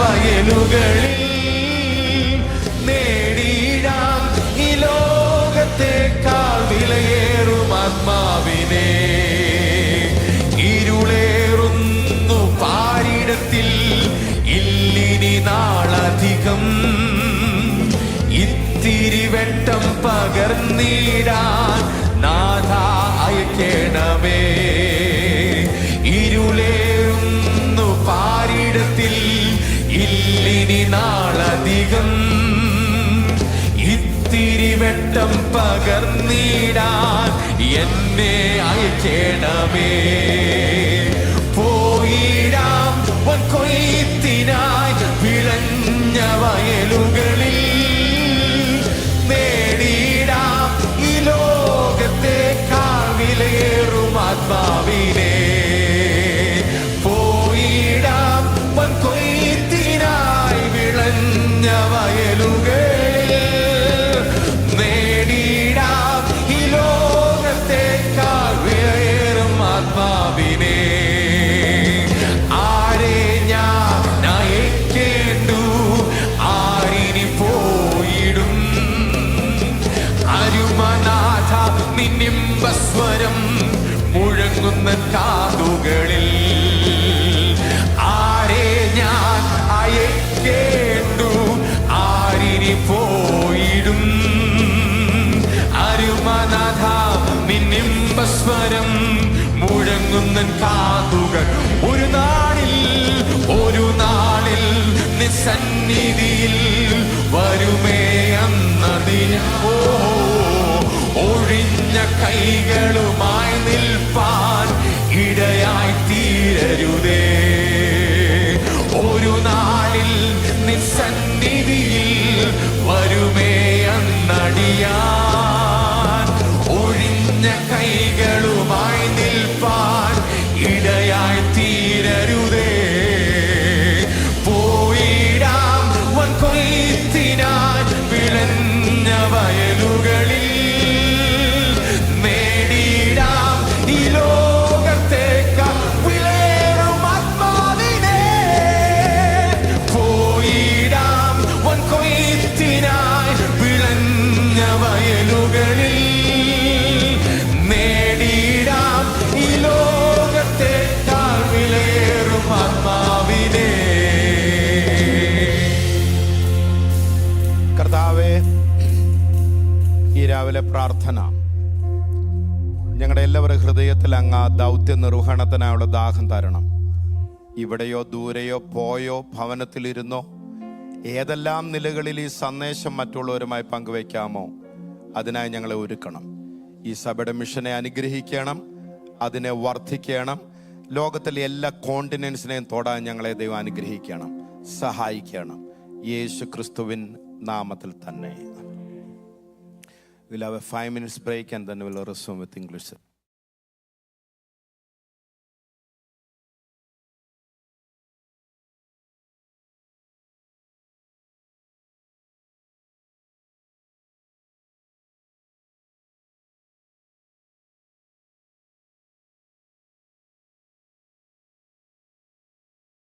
വയലുകളിൽ നേടിയിടാം. ഈ ലോകത്തേക്കാൾ വിലയേറും ആത്മാവിനെ. ഇരുളേറുന്നു പാരിടത്തിൽ ഇല്ലിനി നാളധികം. ഇത്തിരി വെട്ടം പകർന്നിടാൻ ഇല്ലിനി നാളധികം ഇത്തിരി വെട്ടം പകർന്നിടാൻ എന്നെ അയക്കണമേ. പോയിടാം അരുമനാഥ നിന്നിമ്പസ്വരം മുഴങ്ങുന്ന കാതുകളിൽ. ആരെ ഞാൻ അയക്കേണ്ടു? ആരിനി പോയിടും? അരുമനാഥ നിന്നിമ്പസ്വരം മുഴങ്ങുന്ന കാതുകൾ. കൈകളുമായി നിൽപ്പാൻ ഇടയായി തീരരുതേ. പ്രാർത്ഥന. ഞങ്ങളുടെ എല്ലാവരുടെ ഹൃദയത്തിൽ അങ്ങ് ആ ദൗത്യ നിർവഹണത്തിനായുള്ള ദാഹം തരണം. ഇവിടെയോ ദൂരെയോ പോയോ ഭവനത്തിലിരുന്നോ ഏതെല്ലാം നിലകളിൽ ഈ സന്ദേശം മറ്റുള്ളവരുമായി പങ്കുവയ്ക്കാമോ അതിനായി ഞങ്ങളെ ഒരുക്കണം. ഈ സഭയുടെ മിഷനെ അനുഗ്രഹിക്കണം അതിനെ വർദ്ധിക്കണം ലോകത്തിലെ എല്ലാ കോണ്ടിനൻസിനെയും തൊടാൻ ഞങ്ങളെ ദൈവം അനുഗ്രഹിക്കണം സഹായിക്കണം. യേശു ക്രിസ്തുവിൻ നാമത്തിൽ തന്നെ. We'll have a five minutes break and then we'll resume with English.